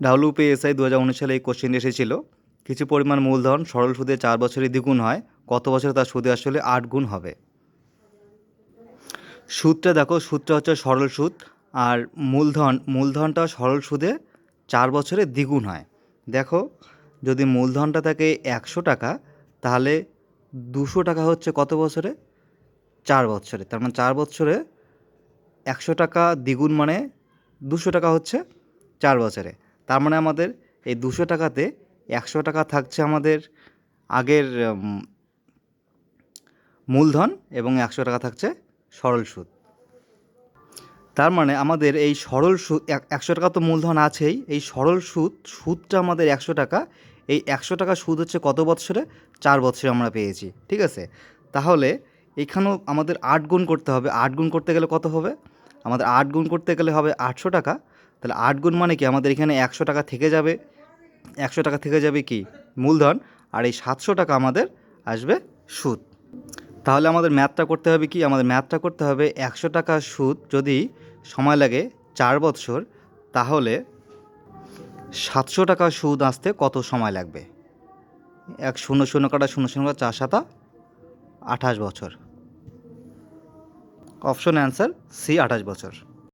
WPSI দু হাজার উনিশ সালে এই কোশ্চেন এসেছিল। কিছু পরিমাণ মূলধন সরল সুদে চার বছরে দ্বিগুণ হয়, কত বছরে তার সুদে আসলে আট গুণ হবে? সুদটা দেখো সুদটা হচ্ছে সরল সুদ, আর মূলধন, মূলধনটা সরল সুদে চার বছরে দ্বিগুণ হয়। দেখো, যদি মূলধনটা থাকে একশো টাকা, তাহলে দুশো টাকা হচ্ছে কত বছরে? চার বছরে। তার মানে চার বছরে একশো টাকা দ্বিগুণ মানে দুশো টাকা হচ্ছে চার বছরে। তার মানে আমাদের এই দুশো টাকাতে একশো টাকা থাকছে আমাদের আগের মূলধন এবং একশো টাকা থাকছে সরল সুদ। তার মানে আমাদের এই সরল সুদ এক- একশো টাকা তো মূলধন আছেই, এই সরল সুদ, সুদটা আমাদের একশো টাকা, এই একশো টাকা সুদ হচ্ছে কত বছরে চার বছরে আমরা পেয়েছি, ঠিক আছে? তাহলে এখানেও আমাদের আট গুণ করতে হবে। আট গুণ করতে গেলে কত হবে? আমাদের আট গুণ করতে গেলে হবে আটশো টাকা। তাহলে আট গুণ মানে কি? আমাদের এখানে একশো টাকা থেকে যাবে। একশো টাকা থেকে যাবে কি? মূলধন। আর এই সাতশো টাকা আমাদের আসবে সুদ। তাহলে আমাদের ম্যাথটা করতে হবে কি? আমাদের ম্যাথটা করতে হবে একশো টাকা সুদ যদি সময় লাগে চার বৎসর, তাহলে সাতশো টাকা সুদ আসতে কত সময় লাগবে? এক শূন্য শূন্য কাটা শূন্য শূন্য কাটা চার সাতা আঠাশ বছর অপশন অ্যান্সার সি আঠাশ বছর